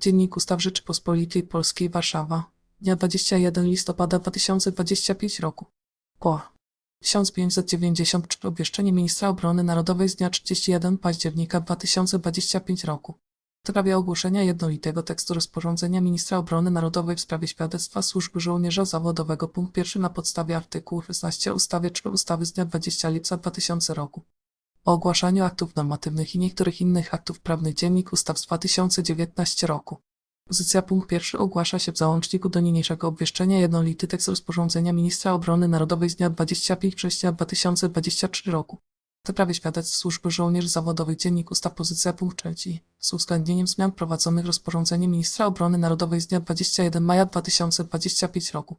Dziennik Ustaw Rzeczypospolitej Polskiej Warszawa. Dnia 21 listopada 2025 roku. Kła. 1593 obwieszczenie Ministra Obrony Narodowej z dnia 31 października 2025 roku. W sprawie ogłoszenia jednolitego tekstu rozporządzenia Ministra Obrony Narodowej w sprawie świadectwa służby żołnierza zawodowego punkt pierwszy na podstawie artykułu 16 ustawy 3 ustawy z dnia 20 lipca 2000 roku o ogłaszaniu aktów normatywnych i niektórych innych aktów prawnych Dziennik Ustaw z 2019 roku. Pozycja pkt 1 ogłasza się w załączniku do niniejszego obwieszczenia. Jednolity tekst rozporządzenia Ministra Obrony Narodowej z dnia 25 września 2023 roku. W sprawie świadectw służby żołnierzy zawodowych Dziennik Ustaw pozycja punkt 3 z uwzględnieniem zmian prowadzonych rozporządzeniem Ministra Obrony Narodowej z dnia 21 maja 2025 roku.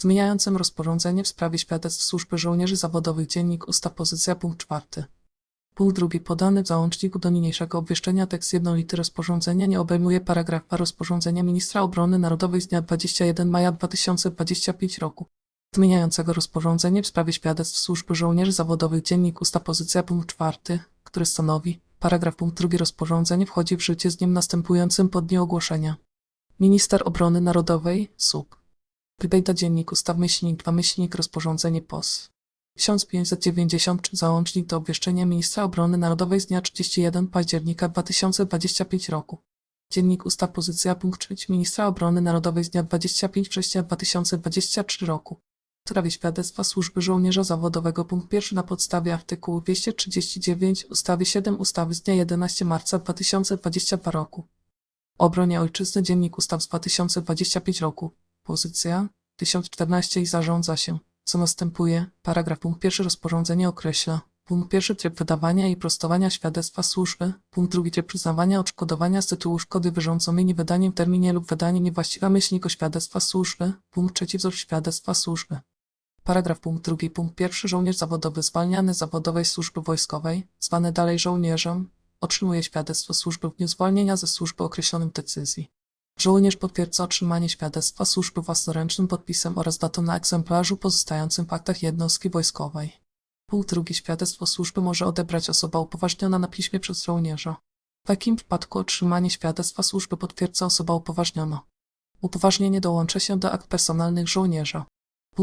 Zmieniającym rozporządzenie w sprawie świadectw służby żołnierzy zawodowych Dziennik Ustaw pozycja punkt 4 Półdrugi podany w załączniku do niniejszego obwieszczenia tekst jednolity rozporządzenia nie obejmuje paragrafa rozporządzenia ministra obrony narodowej z dnia 21 maja 2025 roku zmieniającego rozporządzenie w sprawie świadectw służby żołnierzy zawodowych dziennik usta pozycja punkt 4, który stanowi paragraf punkt 2 rozporządzenie wchodzi w życie z dniem następującym po dniu ogłoszenia. Minister Obrony Narodowej SUB. Wydajda dziennik ustaw myślnik 2 myślnik rozporządzenie POS. 1593 załącznik do obwieszczenia Ministra Obrony Narodowej z dnia 31 października 2025 roku. Dziennik Ustaw Pozycja punkt 3 Ministra Obrony Narodowej z dnia 25 września 2023 roku. W świadectwa służby żołnierza zawodowego punkt pierwszy na podstawie artykułu 239 ustawy 7 ustawy z dnia 11 marca 2022 roku. O obronie ojczyzny Dziennik Ustaw z 2025 roku. Pozycja 1014 i zarządza się. Co następuje? Paragraf pierwszy rozporządzenie określa. Pierwszy tryb wydawania i prostowania świadectwa służby. Drugi tryb przyznawania odszkodowania z tytułu szkody wyrządzonej niewydaniem w terminie lub wydaniem niewłaściwa myślnik o świadectwa służby. Trzeci wzór świadectwa służby. Paragraf punkt drugi punkt pierwszy żołnierz zawodowy zwalniany z zawodowej służby wojskowej, zwany dalej żołnierzem, otrzymuje świadectwo służby w dniu zwolnienia ze służby określonym decyzji. Żołnierz potwierdza otrzymanie świadectwa służby własnoręcznym podpisem oraz datą na egzemplarzu pozostającym w aktach jednostki wojskowej. Punkt drugi świadectwo służby może odebrać osoba upoważniona na piśmie przez żołnierza. W jakim przypadku otrzymanie świadectwa służby potwierdza osoba upoważniona? Upoważnienie dołącza się do akt personalnych żołnierza.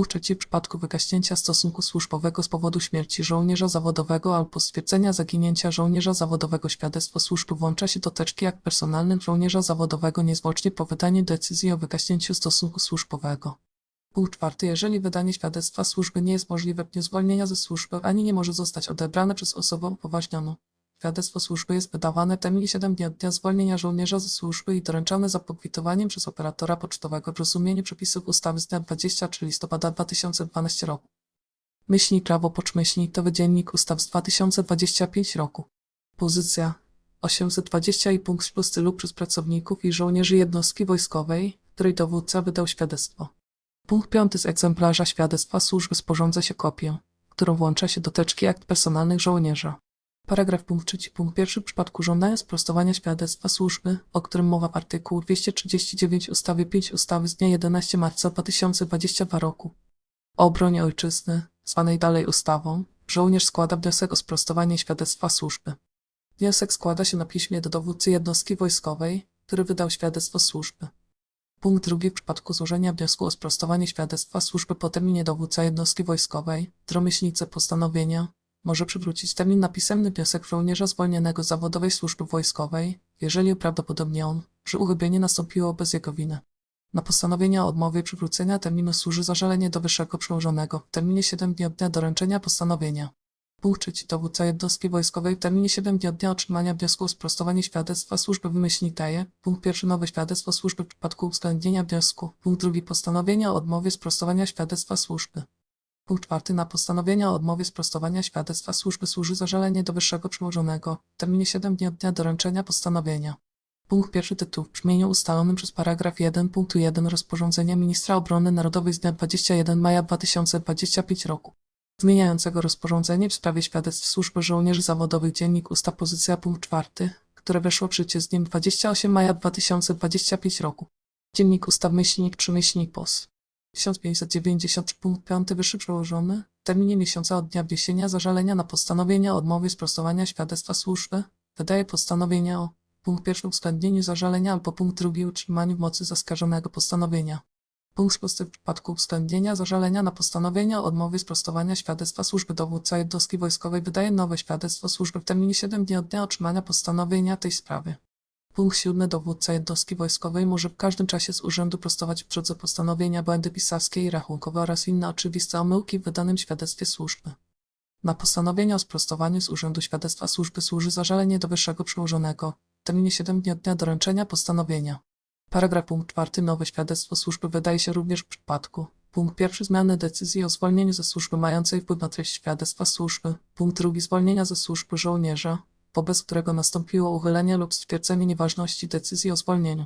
Trzeci w przypadku wygaśnięcia stosunku służbowego z powodu śmierci żołnierza zawodowego albo stwierdzenia zaginięcia żołnierza zawodowego świadectwo służby włącza się do teczki akt personalnych żołnierza zawodowego niezwłocznie po wydaniu decyzji o wygaśnięciu stosunku służbowego. Punkt czwarty. Jeżeli wydanie świadectwa służby nie jest możliwe w dniu zwolnienia ze służby, ani nie może zostać odebrane przez osobę upoważnioną. Świadectwo służby jest wydawane w terminie 7 dni od dnia zwolnienia żołnierza ze służby i doręczane za pokwitowaniem przez operatora pocztowego w rozumieniu przepisów ustawy z dnia 23 listopada 2012 roku. Myślnik prawo to wydziennik ustaw z 2025 roku. Pozycja 820 i punkt plus stylu przez pracowników i żołnierzy jednostki wojskowej, której dowódca wydał świadectwo. Punkt piąty z egzemplarza świadectwa służby sporządza się kopię, którą włącza się do teczki akt personalnych żołnierza. Paragraf punkt trzeci punkt pierwszy w przypadku żądania sprostowania świadectwa służby, o którym mowa w artykułu 239 ustawy 5 ustawy z dnia 11 marca 2022 roku o obronie ojczyzny, zwanej dalej ustawą, żołnierz składa wniosek o sprostowanie świadectwa służby. Wniosek składa się na piśmie do dowódcy jednostki wojskowej, który wydał świadectwo służby. Punkt drugi w przypadku złożenia wniosku o sprostowanie świadectwa służby po terminie dowódca jednostki wojskowej, dromyślnicy postanowienia, może przywrócić termin na pisemny wniosek żołnierza zwolnionego z zawodowej służby wojskowej, jeżeli uprawdopodobni on, że uchybienie nastąpiło bez jego winy. Na postanowienie o odmowie przywrócenia terminu służy zażalenie do wyższego przełożonego w terminie 7 dni od dnia doręczenia postanowienia. Trzeci. Dowódca jednostki wojskowej w terminie 7 dni od dnia otrzymania wniosku o sprostowanie świadectwa służby wymyślnik daje. Punkt pierwszy. Nowe świadectwo służby w przypadku uwzględnienia wniosku. Punkt drugi. Postanowienia o odmowie sprostowania świadectwa służby. Punkt czwarty. Na postanowienia o odmowie sprostowania świadectwa służby służy zażalenie do wyższego przełożonego w terminie 7 dni od dnia doręczenia postanowienia. Punkt pierwszy tytuł w brzmieniu ustalonym przez paragraf 1 punktu 1 rozporządzenia Ministra Obrony Narodowej z dnia 21 maja 2025 roku. Zmieniającego rozporządzenie w sprawie świadectw służby żołnierzy zawodowych Dziennik Ustaw Pozycja punkt 4, które weszło w życie z dniem 28 maja 2025 roku. Dziennik Ustaw Myślnik 3 Myślnik POS. 1590 punkt 5 wyższy przełożony w terminie miesiąca od dnia wniesienia zażalenia na postanowienie o odmowie sprostowania świadectwa służby wydaje postanowienie o Punkt pierwszy uwzględnieniu zażalenia albo punkt drugi utrzymaniu w mocy zaskarżonego postanowienia. Punkt szósty w przypadku uwzględnienia zażalenia na postanowienie o odmowie sprostowania świadectwa służby dowódca jednostki wojskowej wydaje nowe świadectwo służby w terminie 7 dni od dnia otrzymania postanowienia tej sprawy. Punkt siódmy dowódca jednostki wojskowej może w każdym czasie z urzędu prostować w drodze postanowienia błędy pisawskie i rachunkowe oraz inne oczywiste omyłki w wydanym świadectwie służby. Na postanowienie o sprostowaniu z urzędu świadectwa służby służy zażalenie do wyższego przełożonego w terminie 7 dni od dnia doręczenia postanowienia. Paragraf punkt czwarty. Nowe świadectwo służby wydaje się również w przypadku. Punkt pierwszy. Zmiany decyzji o zwolnieniu ze służby mającej wpływ na treść świadectwa służby. Punkt drugi. Zwolnienia ze służby żołnierza, wobec którego nastąpiło uchylenie lub stwierdzenie nieważności decyzji o zwolnieniu.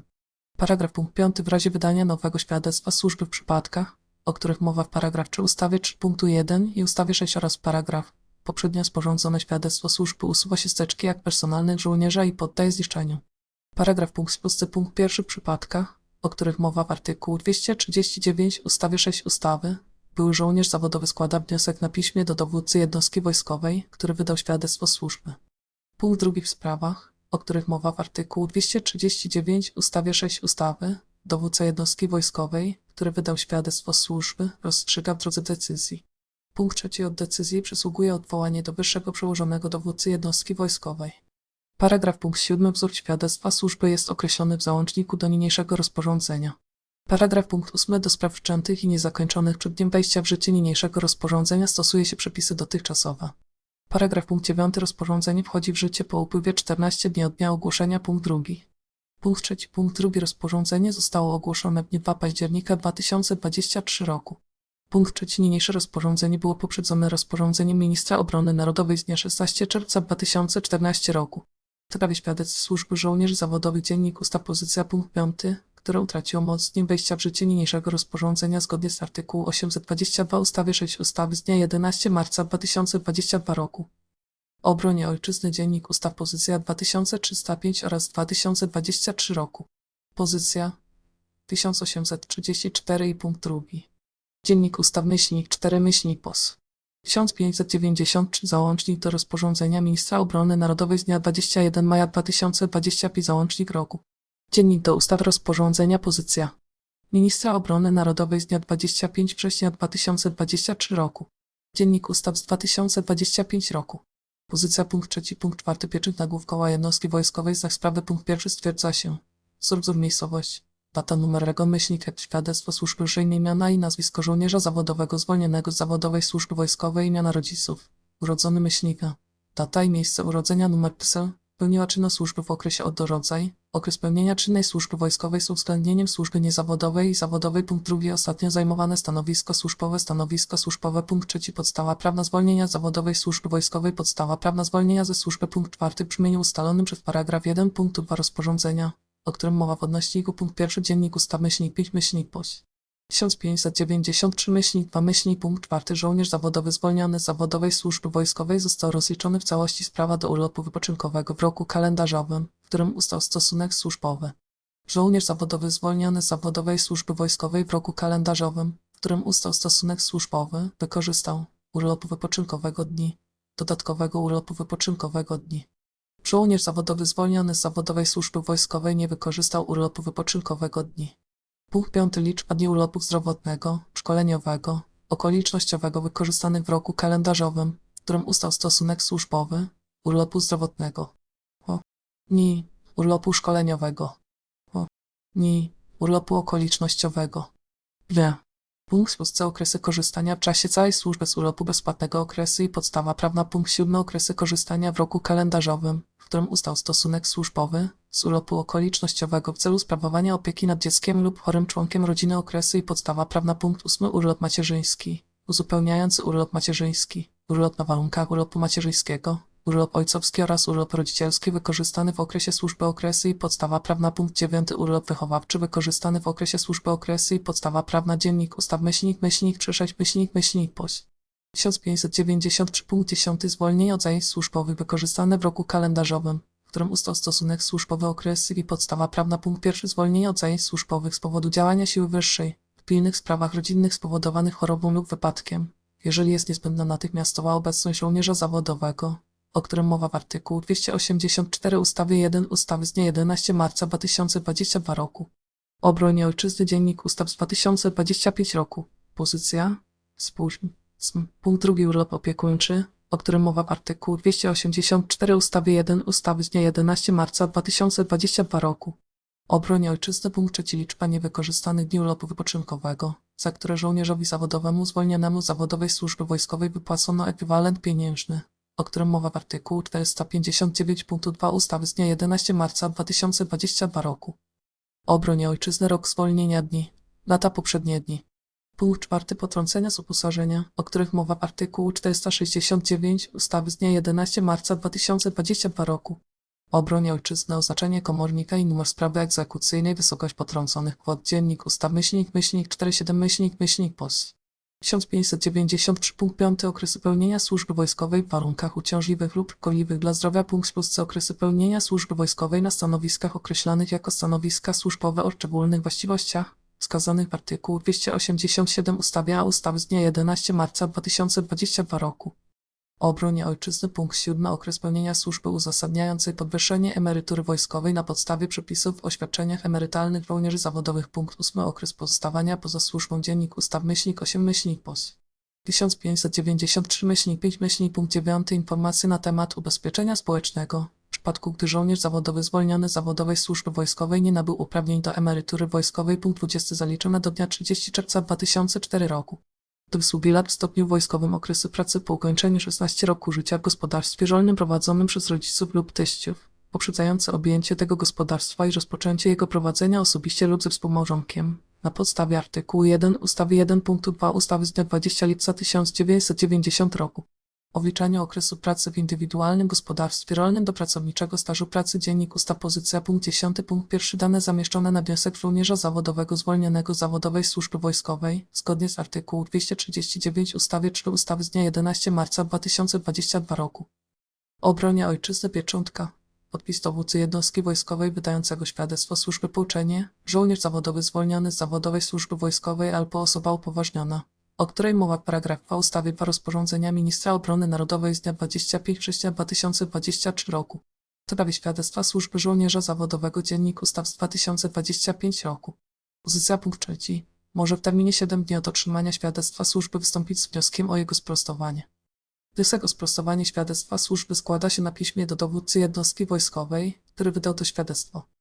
Paragraf punkt piąty. W razie wydania nowego świadectwa służby w przypadkach, o których mowa w paragraf 3 ustawy 3 punktu 1 i ustawie 6 oraz paragraf poprzednio sporządzone świadectwo służby usuwa się steczki jak personalnych żołnierza i poddaje zniszczeniu. Paragraf punkt 6 punkt pierwszy w przypadkach, o których mowa w artykułu 239 ustawy 6 ustawy, były żołnierz zawodowy składa wniosek na piśmie do dowódcy jednostki wojskowej, który wydał świadectwo służby. Punkt drugi w sprawach, o których mowa w artykułu 239 ustawie 6 ustawy, dowódca jednostki wojskowej, który wydał świadectwo służby, rozstrzyga w drodze decyzji. Punkt trzeci od decyzji przysługuje odwołanie do wyższego przełożonego dowódcy jednostki wojskowej. Paragraf punkt 7 wzór świadectwa służby jest określony w załączniku do niniejszego rozporządzenia. Paragraf punkt 8 do spraw wszczętych i niezakończonych przed dniem wejścia w życie niniejszego rozporządzenia stosuje się przepisy dotychczasowe. Paragraf punkt 9 rozporządzenie wchodzi w życie po upływie 14 dni od dnia ogłoszenia punkt 2. Punkt 3 punkt 2 rozporządzenie zostało ogłoszone w dniu 2 października 2023 roku. Punkt 3 niniejsze rozporządzenie było poprzedzone rozporządzeniem ministra obrony narodowej z dnia 16 czerwca 2014 roku. W sprawie świadectw służby żołnierzy zawodowych dziennik ustaw pozycja punkt 5, które utraciło moc z dniem wejścia w życie niniejszego rozporządzenia zgodnie z artykułu 822 ustawy 6 ustawy z dnia 11 marca 2022 roku. Obronie ojczyzny dziennik ustaw pozycja 2305 oraz 2023 roku. Pozycja 1834 i punkt 2. Dziennik ustaw myślnik 4 myślnik POS. 1593 załącznik do rozporządzenia Ministra Obrony Narodowej z dnia 21 maja 2025 załącznik roku. Dziennik do ustaw rozporządzenia pozycja Ministra Obrony Narodowej z dnia 25 września 2023 roku. Dziennik ustaw z 2025 roku. Pozycja punkt trzeci, punkt czwarty pieczęć nagłówkowa jednostki wojskowej za sprawę punkt pierwszy stwierdza się. Wzór miejscowość. Data numerego myślnik, świadectwo służby użyjne imiona i nazwisko żołnierza zawodowego zwolnionego z zawodowej służby wojskowej imiona rodziców. Urodzony myślnika. Data i miejsce urodzenia numer PESEL. Pełniła czynność służby w okresie od do rodzaj. Okres pełnienia czynnej służby wojskowej z uwzględnieniem służby niezawodowej i zawodowej. Punkt drugi. Ostatnio zajmowane stanowisko służbowe. Stanowisko służbowe. Punkt trzeci. Podstawa prawna zwolnienia z zawodowej służby wojskowej. Podstawa prawna zwolnienia ze służby. Punkt czwarty. Brzmieniu ustalonym przez paragraf 1 punktu 2 rozporządzenia, o którym mowa w odnośniku. Punkt pierwszy. Dziennik ustaw myślnik 5 myślnik poś. 1593 myślnik 2 myślnik punkt czwarty żołnierz zawodowy zwolniony z zawodowej służby wojskowej został rozliczony w całości z prawa do urlopu wypoczynkowego w roku kalendarzowym, w którym ustał stosunek służbowy. Żołnierz zawodowy zwolniony z zawodowej służby wojskowej w roku kalendarzowym, w którym ustał stosunek służbowy, wykorzystał urlopu wypoczynkowego dni, dodatkowego urlopu wypoczynkowego dni. Żołnierz zawodowy zwolniony z zawodowej służby wojskowej nie wykorzystał urlopu wypoczynkowego dni. Punkt piąty liczba dni urlopu zdrowotnego, szkoleniowego, okolicznościowego wykorzystanych w roku kalendarzowym, w którym ustał stosunek służbowy, urlopu zdrowotnego. Dni urlopu szkoleniowego. Dni urlopu okolicznościowego. Dwie. Punkt szósty okresy korzystania w czasie całej służby z urlopu bezpłatnego okresy i podstawa prawna punkt siódmy okresy korzystania w roku kalendarzowym, w którym ustał stosunek służbowy z urlopu okolicznościowego w celu sprawowania opieki nad dzieckiem lub chorym członkiem rodziny okresy i podstawa prawna punkt ósmy urlop macierzyński, uzupełniający urlop macierzyński, urlop na warunkach urlopu macierzyńskiego, urlop ojcowski oraz urlop rodzicielski wykorzystany w okresie służby okresy i podstawa prawna punkt 9 urlop wychowawczy wykorzystany w okresie służby okresy i podstawa prawna dziennik ustaw myślnik myślnik 36 myślnik myślnik poś. 1593 punkt 10 zwolnienie od zajęć służbowych wykorzystane w roku kalendarzowym, w którym ustał stosunek służbowy okresy i podstawa prawna punkt pierwszy zwolnienie od zajęć służbowych z powodu działania siły wyższej w pilnych sprawach rodzinnych spowodowanych chorobą lub wypadkiem, jeżeli jest niezbędna natychmiastowa obecność żołnierza zawodowego o którym mowa w artykułu 284 ustawy 1 ustawy z dnia 11 marca 2022 roku. O obronie ojczyzny Dziennik Ustaw z 2025 roku. Pozycja. Sm. Punkt drugi urlop opiekuńczy, o którym mowa w artykułu 284 ustawy 1 ustawy z dnia 11 marca 2022 roku. O obronie ojczyzny punkt trzeci liczba niewykorzystanych dni urlopu wypoczynkowego, za które żołnierzowi zawodowemu zwolnionemu z zawodowej służby wojskowej wypłacono ekwiwalent pieniężny, o którym mowa w artykułu 459 punktu 2 ustawy z dnia 11 marca 2022 roku. O obronie ojczyzny rok zwolnienia dni, lata poprzednie dni. Punkt czwarty potrącenia z uposażenia, o których mowa w artykułu 469 ustawy z dnia 11 marca 2022 roku. O obronie ojczyzny oznaczenie komornika i numer sprawy egzekucyjnej wysokość potrąconych kwot dziennik ustaw myślnik myślnik 47 myślnik myślnik POS. 1593 punkt 5 okresy pełnienia służby wojskowej w warunkach uciążliwych lub szkodliwych dla zdrowia punkt 6 okresy pełnienia służby wojskowej na stanowiskach określanych jako stanowiska służbowe o szczególnych właściwościach wskazanych w artykułu 287 ustawy a ustawy z dnia 11 marca 2022 roku. O obronie ojczyzny punkt 7 okres pełnienia służby uzasadniającej podwyższenie emerytury wojskowej na podstawie przepisów o świadczeniach emerytalnych żołnierzy zawodowych punkt 8 okres pozostawania poza służbą dziennik ustaw myślnik 8 myślnik POS 1593 myślnik 5 myślnik punkt 9 informacje na temat ubezpieczenia społecznego w przypadku gdy żołnierz zawodowy zwolniony z zawodowej służby wojskowej nie nabył uprawnień do emerytury wojskowej punkt 20 zaliczone do dnia 30 czerwca 2004 roku do wysługi lat w stopniu wojskowym okresu pracy po ukończeniu 16 roku życia w gospodarstwie rolnym prowadzonym przez rodziców lub teściów, poprzedzające objęcie tego gospodarstwa i rozpoczęcie jego prowadzenia osobiście lub ze współmałżonkiem. Na podstawie artykułu 1 ustawy 1 punktu 2 ustawy z dnia 20 lipca 1990 roku. O wliczaniu okresu pracy w indywidualnym gospodarstwie rolnym do pracowniczego stażu pracy dziennik ustaw pozycja punkt 10 punkt 1 dane zamieszczone na wniosek żołnierza zawodowego zwolnionego z zawodowej służby wojskowej zgodnie z artykułu 239 ustawy 3 ustawy z dnia 11 marca 2022 roku. O obronie ojczyzny pieczątka. Podpis dowódcy jednostki wojskowej wydającego świadectwo służby pouczenie, żołnierz zawodowy zwolniony z zawodowej służby wojskowej albo osoba upoważniona o której mowa paragraf 2 ustawy 2 rozporządzenia Ministra Obrony Narodowej z dnia 25 września 2023 roku. W sprawie świadectwa służby żołnierza zawodowego Dziennik Ustaw z 2025 roku. Pozycja punkt trzeci. Może w terminie 7 dni od otrzymania świadectwa służby wystąpić z wnioskiem o jego sprostowanie. Wniosek o sprostowanie świadectwa służby składa się na piśmie do dowódcy jednostki wojskowej, który wydał to świadectwo.